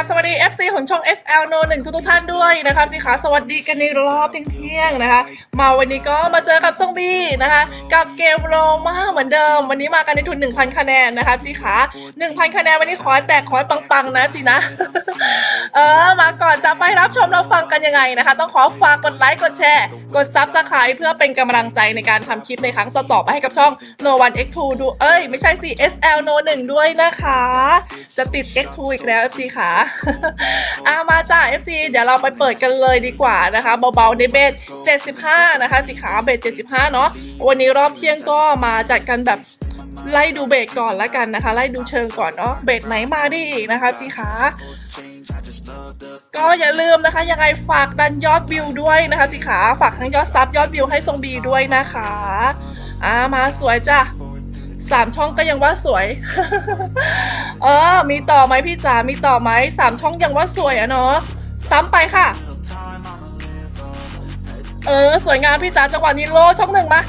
กราบสวัสดี FC ของช่อง SL No 1ทุกทุกๆท่านด้วยนะครับสิคะสวัสดีกันในรอบเที่ยงๆนะคะ มาวันนี้ก็มาเจอกับซงบีนะคะ กับเกมโรมาเหมือนเดิม วันนี้มากันในทุน 1,000 คะแนนนะครับสิคะ1,000 คะแนนวันนี้ขอแตกขอปังๆนะสินะ เออ มาก่อนจะไปรับชมเรับฟังกันยังไงนะคะ ต้องขอฝากกดไลค์กดแชร์กด Subscribe เพื่อเป็นกำลังใจในการทำคลิปในครั้งต่อๆไปให้กับช่อง No 1 X2 ดูเอ้ยไม่ใช่สิ SL No 1ด้วยนะคะ จะติด X2 อีกแล้ว FC ค่ะอามาจ้า FC เดี๋ยวเราไปเปิดกันเลยดีกว่านะคะเบาๆในเบส75 นะคะสิขาเบส75 เนาะวันนี้รอบเที่ยงก็มาจัดกันแบบไล่ดูเบสก่อนละกันนะคะ ไล่ดูเชิงก่อนเนาะเบสไหนมาไดีอีกนะคะสิขาก็อย่าลืมนะคะ ยังไงฝากดันยอดวิวด้วยนะคะสิขาฝากทั้งยอดซับยอดวิวให้ทรงบีด้วยนะคะอ่ามาสวยจ้ะ สามช่องก็ยังว่าสวย เออ มีต่อไหมพี่จ๋า มีต่อไหมสามช่องยังว่าสวยอะเนาะ ซ้ำไปค่ะ เออ สวยงามพี่จ๋าจังหวะนี้โลช่องหนึ่งมา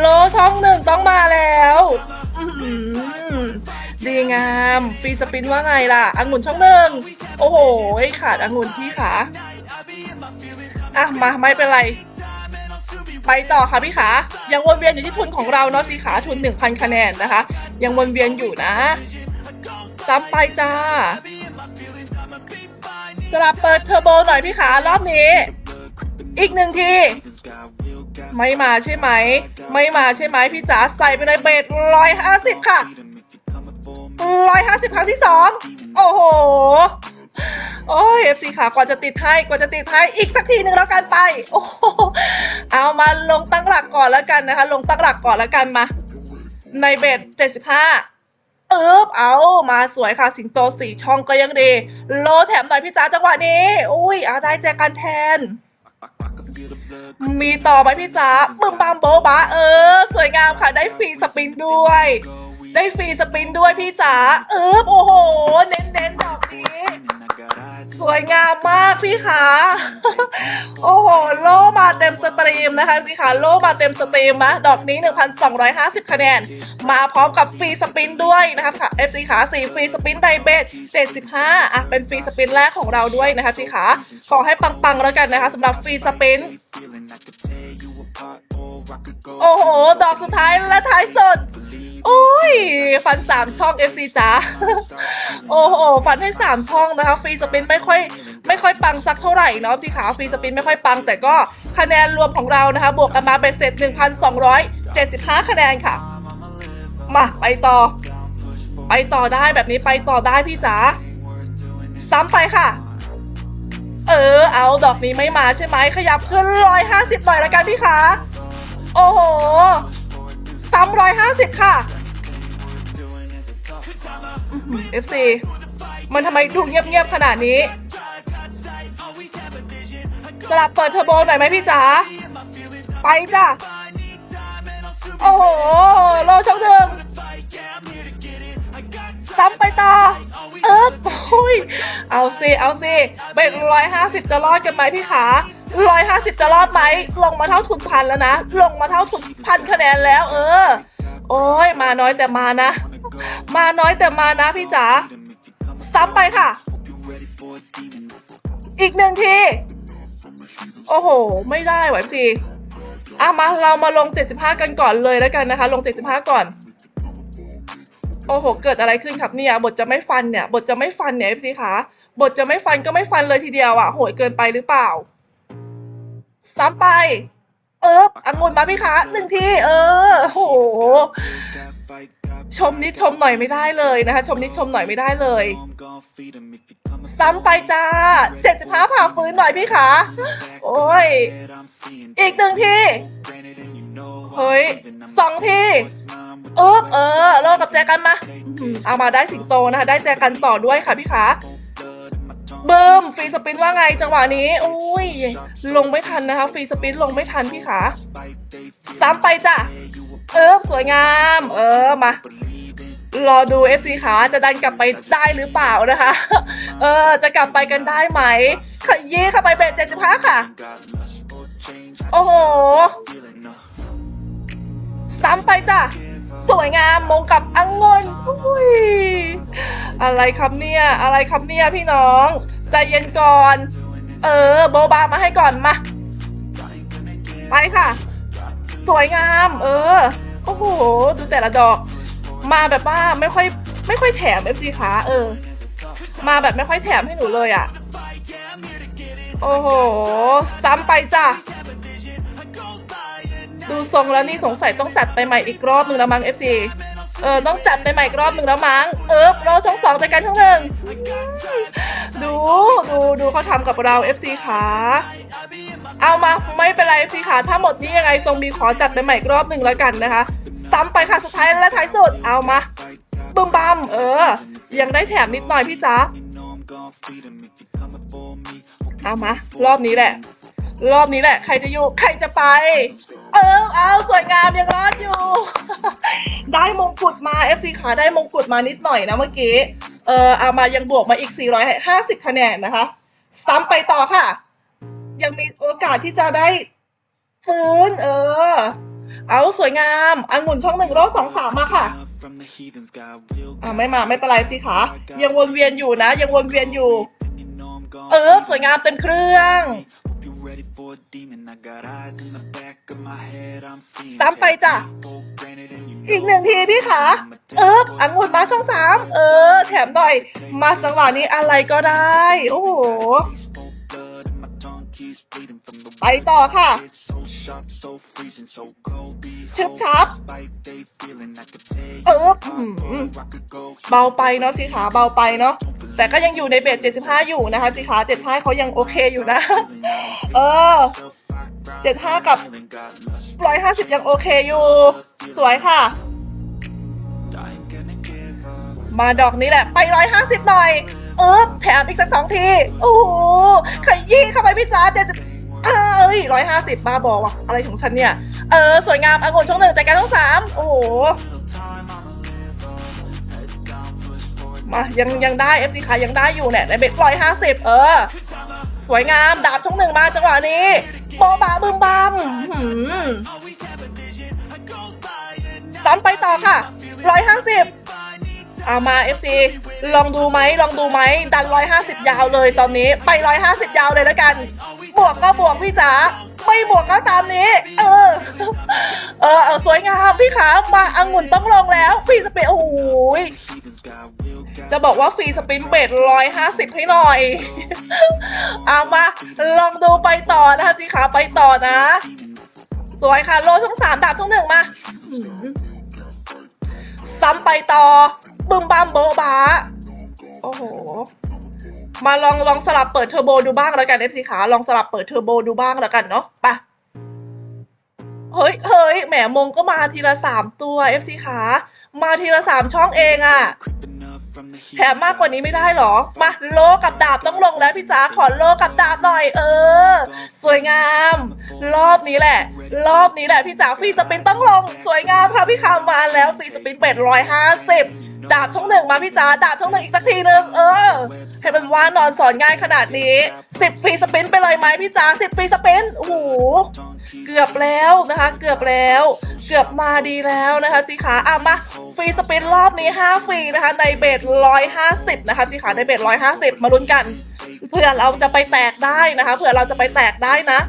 โลช่องหนึ่งต้องมาแล้วดีงาม ฟรีสปินว่าไงล่ะองุ่นช่องหนึ่งโอ้โห ขาดองุ่นที่ขา อะ มาไม่เป็นไร ไปต่อค่ะพี่ขา ยังวนเวียนอยู่ที่ทุนของเราเนาะสิขาทุน 1,000 คะแนนนะคะ ยังวนเวียนอยู่นะ ซ้ำไปจ้า สลับเปิดเทอร์โบหน่อยพี่ขารอบนี้ อีกหนึ่งที ไม่มาใช่ไหม ไม่มาใช่ไหมพี่จ๋าใส่ไปเลยเบสร้อยห้าสิบค่ะร้อยห้าสิบครั้งที่สองโอ้โห โอ้ยเอฟซีขากว่าจะติดให้กว่าจะติดให้อีกสักทีหนึ่งแล้วกันไป โอ้เอามาลงตั้งหลักก่อนแล้วกันนะคะ ลงตั้งหลักก่อนแล้วกันมา ในเบสเจ็ดสิบห้าเอิบเอามาสวยค่ะสิงโตสี่ช่องก็ยังดี โลแถมหน่อยพี่จ๋าจังหวะนี้ อุ้ยเอาได้แจกันแทน มีต่อไหมพี่จ๋าบึมบามโบบะเออ สวยงามค่ะได้ฟรีสปินด้วย ได้ฟรีสปินด้วยพี่จ๋าเออโอ้โห เน้นเน้น สวยงามมากพี่ขาโอ้โหโลมาเต็มสตรีมนะคะสิคะโลมาเต็มสตรีมนะดอกนี้ 1,250 คะแนน มาพร้อมกับฟรีสปินด้วยนะคะค่ะ FC ขา4ฟรีสปินไดเบส75อะเป็นฟรีสปินแรกของเราด้วยนะคะสิขาขอให้ปังๆแล้วกันนะคะสำหรับฟรีสปินโอ้โห ดอกสุดท้ายและท้ายสุด โอ้ย ฟันสามช่อง FC จ้าโอ้โห ฟันให้สามช่องนะคะ ฟรีสปินไม่ค่อยไม่ค่อยปังสักเท่าไหร่เนาะสิขาฟรีสปินไม่ค่อยปัง แต่ก็คะแนนรวมของเรานะคะ บวกกันมาเป็นเสร็จ 1,275 คะแนนค่ะ มาไปต่อ ไปต่อได้แบบนี้ไปต่อได้พี่จ๋าซ้ำไปค่ะ เออ เอาดอกนี้ไม่มาใช่ไหมขยับขึ้นร้อยห้าสิบหน่อยละกันพี่คะ โอ้โหซ้ำร้อยห้าสิบค่ะ เอฟซีมันทำไมดูเงียบๆขนาดนี้ สลับเปิดเทอร์โบหน่อยไหมพี่จ๋า ไปจ้ะ โอ้โห โลช่องหนึ่งซ้ำไปต่อ เออโอ้ย เอาสิเอาสิเป็นร้อยห้าสิบจะรอดกันไหมพี่ขาร้อยห้าสิบจะรอดไหม ลงมาเท่าทุนพันแล้วนะ ลงมาเท่าทุนพันคะแนนแล้ว เออ โอ้ย มาน้อยแต่มานะ มาน้อยแต่มานะพี่จ๋าซ้ำไปค่ะ อีกหนึ่งที โอ้โห ไม่ได้ไหวสิอะมาเรามาลง 75 กันก่อนเลยแล้วกันนะคะ ลง 75 ก่อน โอ้โห เกิดอะไรขึ้นครับเนี่ยบทจะไม่ฟันเนี่ย บทจะไม่ฟันเนี่ย FC คะบทจะไม่ฟันก็ไม่ฟันเลยทีเดียวอะโหยเกินไปหรือเปล่า ซ้ำไป เอิบองุ่นมาพี่คะหนึ่งทีเออโหชมนิดชมหน่อยไม่ได้เลยนะคะ ชมนิดชมหน่อยไม่ได้เลย ซ้ำไปจ้า75ผ่าฟื้นหน่อยพี่คะโอ้ย อีกหนึ่งทีเฮ้ยสองทีอึ๊บเออเลิกกับแจกันมา เอามาได้สิงโตนะคะ ได้แจกันต่อด้วยค่ะพี่ขา เบิมฟรีสปินว่าไงจังหวะนี้อุ้ย ลงไม่ทันนะคะฟรีสปินลงไม่ทันพี่ขาซ้ำไปจ้ะ เอิบสวยงาม เออมารอดู FC ขาจะดันกลับไปได้หรือเปล่านะคะ เออ จะกลับไปกันได้ไหมขยี้เข้าไปเบสเจ็ดสิบห้าค่ะ โอ้โห ซ้ำไปจ้ะ สวยงามมงกับอังงนอุ้ยอะไรครับเนี่ย อะไรครับเนี่ยพี่น้อง ใจเย็นก่อน เออ โบบามาให้ก่อนมา ไปค่ะ สวยงาม เออ โอ้โห ดูแต่ละดอก มาแบบว่าไม่ค่อยไม่ค่อยแถม FC ขาเออ มาแบบไม่ค่อยแถมให้หนูเลยอะ่ะ โอ้โห ซ้ำไปจ้ะ ดูทรงแล้วนี่สงสัยต้องจัดไปใหม่อีกรอบหนึ่งแล้วมั้ง FC เออต้องจัดไปใหม่อีกรอบหนึ่งแล้วมั้ง เออเราช่องสองจัดการช่องหนึ่งดูดูดูเขาทำกับเรา FC ขาเอามาไม่เป็นไร FC ขาถ้าหมดนี้ยังไงทรงมีขอจัดไปใหม่อีกรอบหนึ่งแล้วกันนะคะ ซ้ำไปค่ะสุดท้ายและท้ายสุดเอามาบึมบัมเออ ยังได้แถมนิดหน่อยพี่จ๊ะเอามารอบนี้แหละ รอบนี้แหละ ใครจะอยู่ใครจะไป เออเอาสวยงามยังรอดอยู่ ได้มงกุฎมา FC ขาได้มงกุฎมานิดหน่อยนะเมื่อกี้เออเอามายังบวกมาอีก 450 คะแนนนะคะ ซ้ำไปต่อค่ะ ยังมีโอกาสที่จะได้ฟื้นเออ เอาสวยงามองุ่นช่องหนึ่งรอบสองสามมาค่ะอ่าไม่มาไม่เป็นไรสิคะยังวนเวียนอยู่นะ ยังวนเวียนอยู่ เออสวยงามเต็มเครื่อง ซ้ำไปจ้ะ อีกหนึ่งทีพี่ขาเออองุ่นมาช่องสาม เออ แถมหน่อย มาจังหวะนี้อะไรก็ได้ โอ้โห ไปต่อค่ะชึบชับเออหืมเบาไปเนาะสิขาเบาไปเนาะแต่ก็ยังอยู่ในเบส75 อยู่นะคะสิขา75เขายังโอเคอยู่นะ เออ 75 กับ 150ยังโอเคอยู่ สวยค่ะ มาดอกนี้แหละ ไป150หน่อย เออแถมอีกสักสองที โอ้โหขยี้เข้าไปพี่จ้าเจ็ดสิบเอ้ยร้อยห้าสิบบ้าบอว่ะ อะไรของฉันเนี่ย เออ สวยงามองุ่นช่องหนึ่งใจกลารช่องสามโอ้โหมายังยังได้ FC ขายังได้อยู่เนี่ยในเบ็ดร้อยห้าสิบเออ สวยงามดาบช่องหนึ่งมาจังหวะนี้ โบบาบึมบัมซ้ำไปต่อค่ะร้อยห้าสิบเอามา FC ลองดูไหมลองดูไหมดันร้อยห้าสิบยาวเลยตอนนี้ไปร้อยห้าสิบยาวเลยแล้วกัน บวกก็บวกพี่จ๋าไม่บวกก็ตามนี้ เออ เออ สวยงามพี่ขามาอังุ่นต้องลงแล้วฟรีสเปนโอ้โหย จะบอกว่าฟรีสปินเบดร้อยห้าสิบให้หน่อย เอามาลองดูไปต่อนะคะจีขาไปต่อนะ สวยค่ะ โลช่องสามดาบช่องหนึ่งมาซ้ำไปต่อ บึมบัมโบบาโอ้โห มาลองลองสลับเปิดเทอร์โบดูบ้างแล้วกัน FC ขาลองสลับเปิดเทอร์โบดูบ้างแล้วกันเนาะไปะเฮ้ยเฮ้ยแหมมงก็มาทีละสามตัว FC ขามาทีละสามช่องเองอะ แถมมากกว่านี้ไม่ได้หรอ มาโลกับดาบต้องลงแล้วพี่จ๋าขอโลกับดาบหน่อยเออ สวยงาม รอบนี้แหละ รอบนี้แหละพี่จ๋าฟรีสปินต้องลง สวยงามค่ะพี่ขามมาแล้วฟรีสปินเป็ดร้อยห้าสิบดาบช่องหนึ่งมาพี่จ๋าดาบช่องหนึ่งอีกสักทีหนึ่งเออให้มันว่านอนสอนง่ายขนาดนี้สิบฟรีสปินไปเลยไหมพี่จ๋าสิบฟรีสปินโอ้โหเกือบแล้วนะคะ เกือบแล้ว เกือบมาดีแล้วนะคะสิขาอะมา ฟรีสปินรอบนี้ 5 ฟรีนะคะ ในเบส150 นะคะสิขาในเบส150 มาลุ้นกันเพื่อเราจะไปแตกได้นะคะ เผื่อเราจะไปแตกได้นะ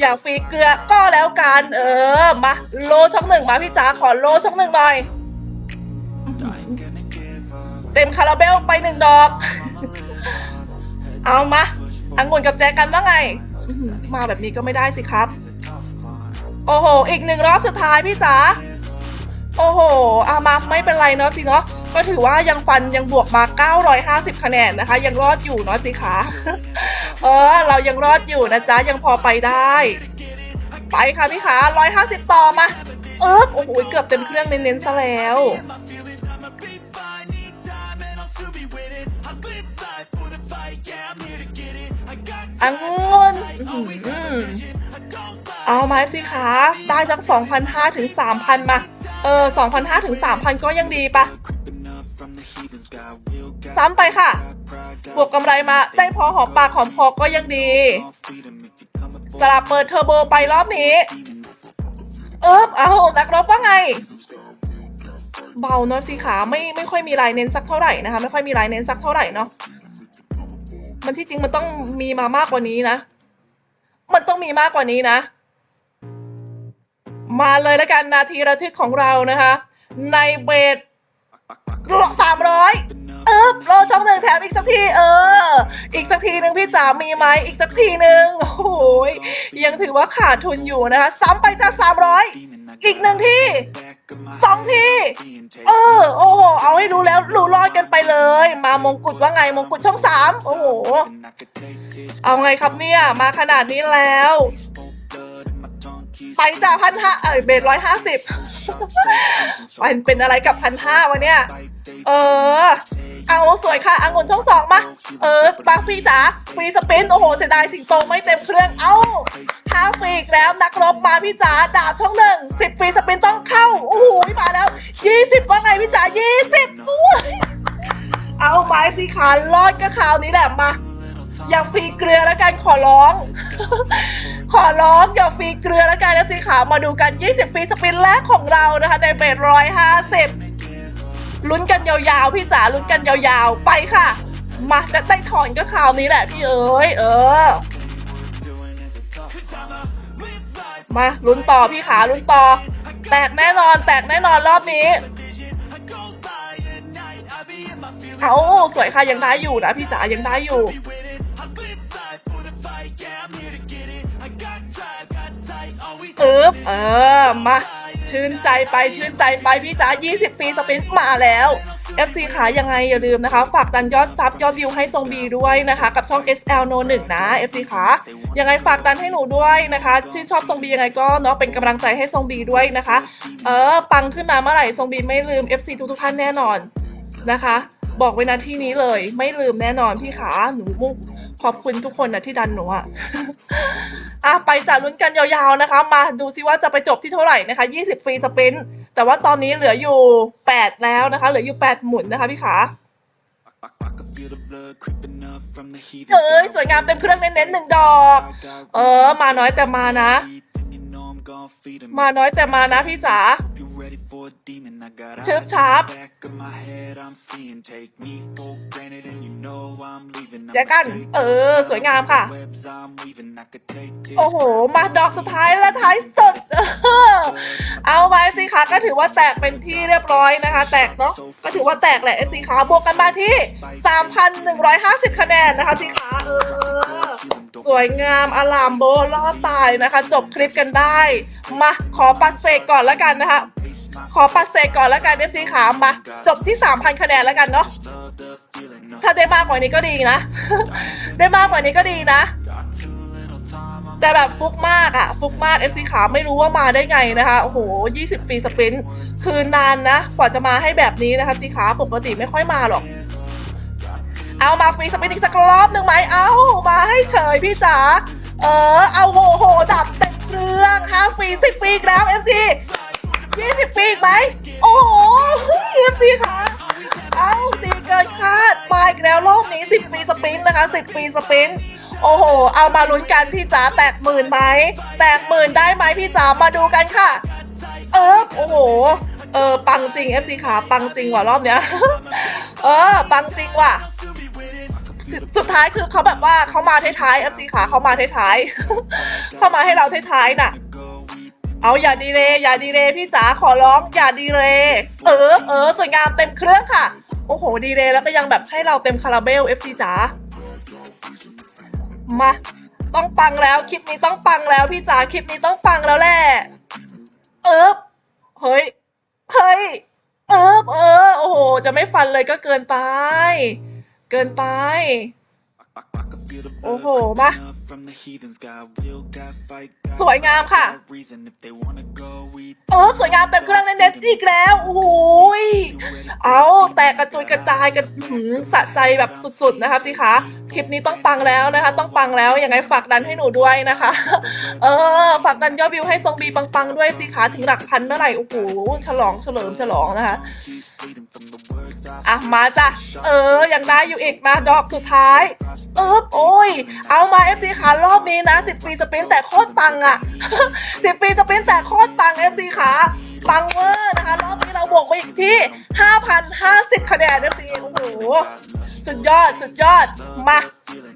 อยากฟรีเกลือก็แล้วกัน เออ มาโลช่องหนึ่งมาพี่จ๋าขอโลช่องหนึ่งหน่อย เต็มคาราเบลไปหนึ่งดอก เอามาอังุ่นกับแจกันว่าไงอื้อหือมาแบบนี้ก็ไม่ได้สิครับโอ้โห อีกหนึ่งรอบสุดท้ายพี่จ๋า โอ้โหอามาไม่เป็นไรเนาะสิเนาะก็ถือว่ายังฟันยังบวกมา 950 คะแนนนะคะ ยังรอดอยู่เนาะสิคะเออ เรายังรอดอยู่นะจ๊ะ ยังพอไปได้ ไปค่ะพี่ขา150 ต่อมาเอ๊บโอ้โหเกือบเต็มเครื่องเน้นๆซะแล้วอังุนอื้อหือเอาไหมสิคะ ได้สัก2,500ถึง3,000 มา เออ2,500ถึง3,000ก็ยังดีปะซ้ำไปค่ะ บวกกำไรมาได้พอหอมปากหอมคอก็ยังดี สลับเปิดเทอร์โบไปรอบนี้เอิบเอานักรบว่าไง เบาเนาะสีขาไม่ไม่ค่อยมีลายเน้นสักเท่าไหร่นะคะ ไม่ค่อยมีลายเน้นสักเท่าไหร่เนาะมันที่จริงมันต้องมีมามากกว่านี้นะ มันต้องมีมากกว่านี้นะ มาเลยแล้วกันนาทีระทึกของเรานะคะ ในเบสสามร้อยอึ๊บโลช่องหนึ่งแถมอีกสักทีเออ อีกสักทีหนึ่งพี่จ๋ามีไหมอีกสักทีหนึ่งโอ้ยยังถือว่าขาดทุนอยู่นะคะ ซ้ำไปจากสามร้อยอีกหนึ่งที่สองที่เออ โอ้โห เอาให้รู้แล้วรู้รอดกันไปเลย มามงกุฎว่าไงมงกุฎช่องสามโอ้โห เอาไงครับเนี่ย มาขนาดนี้แล้ว ไปจากพันห้าเอ้ยเบสร้อยห้าสิบมันเป็นอะไรกับพันห้าวะเนี่ย เออ เอาสวยค่ะองุ่นช่องสองมา เออปังพี่จ๋าฟรีสปินโอ้โหเสียดายสิงโตไม่เต็มเครื่องเอ้าห้าฟรีอีกแล้วนักรบมาพี่จ๋าดาบช่องหนึ่งสิบฟรีสปินต้องเข้าโอ้โหมาแล้วยี่สิบว่าไงพี่จ๋ายี่สิบเอาไม้สีขารอดก็คราวนี้แหละมา อย่าฟรีเกลือแล้วกันขอร้อง ขอร้องอย่าฟรีเกลือแล้วกันนะสีขาวมาดูกัน 20 ฟรีสปินแรกของเรานะคะในเบสร้อยห้าสิบลุ้นกันยาวๆ พี่จ๋าลุ้นกันยาวๆ ไปค่ะ มาจะได้ถอนก็คราวนี้แหละพี่เอ๋ยเออ มาลุ้นต่อพี่ขาลุ้นต่อ แตกแน่นอน แตกแน่นอนรอบนี้เอาสวยค่ะยังได้อยู่นะพี่จ๋ายังได้อยู่ อึ๊บเออ มา ชื่นใจไปชื่นใจไปพี่จ๋า20 ฟรีสปินมาแล้ว FC ขายังไงอย่าลืมนะคะ ฝากดันยอดซับยอดวิวให้ทรงบีด้วยนะคะ กับช่อง SL No 1นะ FC ขายังไงฝากดันให้หนูด้วยนะคะชื่นชอบทรงบียังไงก็เนาะเป็นกำลังใจให้ทรงบีด้วยนะคะ เออ ปังขึ้นมาเมื่อไหร่ทรงบีไม่ลืม FC ทุกๆท่านแน่นอนนะคะ บอกไว้นะที่นี้เลย ไม่ลืมแน่นอนพี่ขาหนูมุก ขอบคุณทุกคนนะที่ดันหนูอะอะไปจ่าลุ้นกันยาวๆนะคะ มาดูซิว่าจะไปจบที่เท่าไหร่นะคะ 20 ฟรีสปิน แต่ว่าตอนนี้เหลืออยู่ 8 แล้วนะคะ เหลืออยู่ 8 หมุนนะคะพี่ขา เฮ้ย สวยงามเต็มเครื่องเน้นๆหนึ่งดอก เออ มาน้อยแต่มานะ มาน้อยแต่มานะพี่จ๋าเชิบชับ แจกัน เออ สวยงามค่ะ โอ้โห มาดอกสุดท้ายและท้ายสุดเออเอาไปสิคะก็ถือว่าแตกเป็นที่เรียบร้อยนะคะ แตกเนาะก็ถือว่าแตกแหละเอซีขาบวกกันมาที่ 3,150 คะแนนนะคะสิขาเออสวยงามอลามโบรอดตายนะคะ จบคลิปกันได้ มาขอปัดเสกก่อนแล้วกันนะคะ ขอปัดเสกก่อนแล้วกันเอฟซีขามาจบที่ 3,000 คะแนนแล้วกันเนาะ ถ้าได้มากกว่านี้ก็ดีนะ ได้มากกว่านี้ก็ดีนะ แต่แบบฟุกมากอะฟุกมาก FC ขาไม่รู้ว่ามาได้ไงนะคะโอ้โห20ฟรีสปรินต์คือนานนะ กว่าจะมาให้แบบนี้นะคะจีขาปกติไม่ค่อยมาหรอก เอามาฟรีสปรินต์อีกสักรอบหนึ่งไหมเอามาให้เฉยพี่จ๋าเออเอาโหโหดับเต็มเครื่องห้าฟรีสิบฟรีอีกแล้ว FC 20ฟรีอีกไหมโอ้โห FC ค่ะเอา เกินคาดมาอีกแล้วรอบนี้ 10ฟรีสปินนะคะ 10ฟรีสปินโอ้โห เอามาลุ้นกันพี่จ๋าแตกหมื่นไหม แตกหมื่นได้ไหมพี่จ๋ามาดูกันค่ะ เออโอ้โห เออ ปังจริง FC ขาปังจริงว่ะรอบเนี้ย เออ ปังจริงว่ะ สุดสุดท้ายคือเขาแบบว่าเขามาท้ายๆ FC ขาเขามาท้ายๆ เขามาให้เราท้ายๆน่ะ เอาอย่าดีเลยอย่าดีเลยพี่จ๋าขอร้องอย่าดีเลยเออเออสวยงามเต็มเครื่องค่ะ โอ้โห ดีเลยแล้วก็ยังแบบให้เราเต็มคาราเบล FC จ๋า มา ต้องปังแล้ว คลิปนี้ต้องปังแล้วพี่จ๋า คลิปนี้ต้องปังแล้วแหละเออเฮ้ย เฮ้ย เออเออ โอ้โห จะไม่ฟันเลยก็เกินไป เกินไป โอ้โห มา สวยงามค่ะ เออสวยงามเต็มเครื่องเน้นๆอีกแล้วโอ้ยเอาแตกกระจุยกระจายกันหืมสะใจแบบสุดๆนะคะสิคะคลิปนี้ต้องปังแล้วนะคะ ต้องปังแล้วยังไงฝากดันให้หนูด้วยนะคะ เออฝากดันยอดวิวให้ทรงบีปังๆด้วยสิคะถึงหลักพันเมื่อไหร่โอ้โหฉลองเฉลิมฉลองนะคะ อะมาจ้ะ เออ ยังได้อยู่อีกมาดอกสุดท้ายเอิบโอ้ย เอามา FC ขารอบนี้นะ 10ฟรีสปินแต่โคตรปังอะ10ฟรีสปินแต่โคตรปัง FC ขาปังเวอร์นะคะ รอบนี้เราบวกไปอีกที่ 5,050 คะแนน FC โอ้โห สุดยอดสุดยอดมา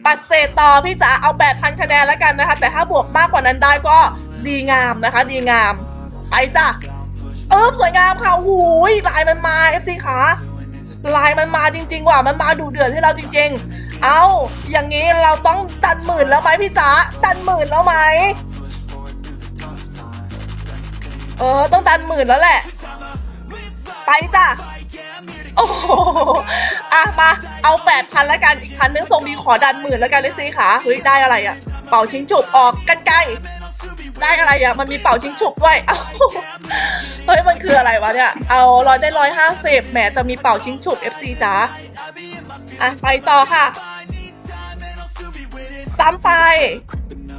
ปัดเศษต่อพี่จ๋าเอา 8,000 คะแนนแล้วกันนะคะ แต่ถ้าบวกมากกว่านั้นได้ก็ดีงามนะคะ ดีงาม ไปจ้ะเอิบสวยงามค่ะหูยลายมันมา FC ขา ลายมันมาจริง ๆ ว่ะมันมาดูเดือดให้เราจริง ๆ เอาอย่างนี้เราต้องดันหมื่นแล้วไหมพี่จ๋าดันหมื่นแล้วไหมเออ ต้องดันหมื่นแล้วแหละ ไปจ้ะโอ้โหอะมา เอาแปดพันแล้วกันอีกพันนึงทรงมีขอดันหมื่นแล้วกันเลยสิค่ะเฮ้ยได้อะไรอะเป่าชิงฉุบออกกันไกล ได้อะไรอะมันมีเป่าชิงฉุบด้วย เอาเฮ้ยมันคืออะไรวะเนี่ย เอาร้อยได้ร้อยห้าสิบแหมแต่มีเป่าชิงฉุบ FC จ้าอะไปต่อค่ะ ซ้ำไป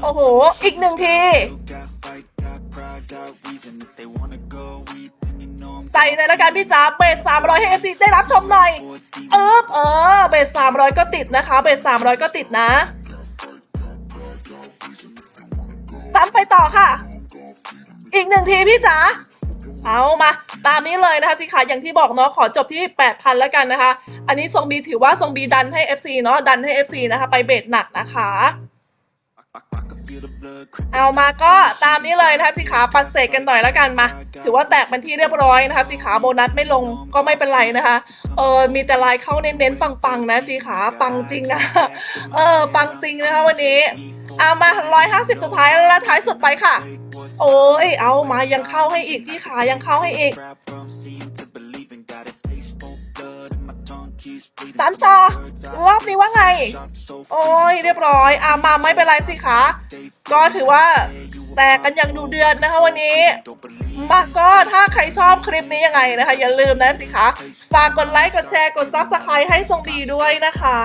โอ้โห อีกหนึ่งที ใส่เลยละกันพี่จ๋าเบสสามร้อยให้ FC ได้รับชมหน่อย เออเออ เบสสามร้อยก็ติดนะคะ เบสสามร้อยก็ติดนะ ซ้ำไปต่อค่ะ อีกหนึ่งทีพี่จ๋าเอามา ตามนี้เลยนะคะสิคะอย่างที่บอกเนาะขอจบที่ 8,000 แล้วกันนะคะ อันนี้ทรงบีถือว่าทรงบีดันให้ FC เนาะดันให้ FC นะคะ ไปเบสหนักนะคะ เอามาก็ตามนี้เลยนะคะสิขาปัดเศษกันหน่อยแล้วกันมา ถือว่าแตกเป็นที่เรียบร้อยนะคะสิขาโบนัสไม่ลงก็ไม่เป็นไรนะคะเออมีแต่ลายเข้าเน้นๆปังๆนะสิขาปังจริงอะเออปังจริงนะคะวันนี้ เอามา150สุดท้ายและท้ายสุดไปค่ะ โอ้ยเอามายังเข้าให้อีกพี่ขายังเข้าให้อีกสามต่อรอบนี้ว่าไง โอ้ยเรียบร้อย อ่ามาไม่เป็นไรสิคะก็ถือว่า แตกกันอย่างดูเดือดนะคะวันนี้ มาก็ถ้าใครชอบคลิปนี้ยังไงนะคะ อย่าลืมนะสิคะ ฝากกดไลค์ กดแชร์ กดซับสไครต์ให้ทรงดีด้วยนะคะ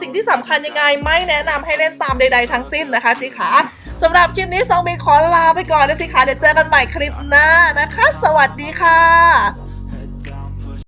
สิ่งที่สำคัญยังไงไม่แนะนำให้เล่นตามใด ๆ ทั้งสิ้นนะคะสิคะสำหรับคลิปนี้ทรงบีขอลาไปก่อนนะสิคะเดี๋ยวเจอกันใหม่คลิปหน้านะคะ สวัสดีค่ะ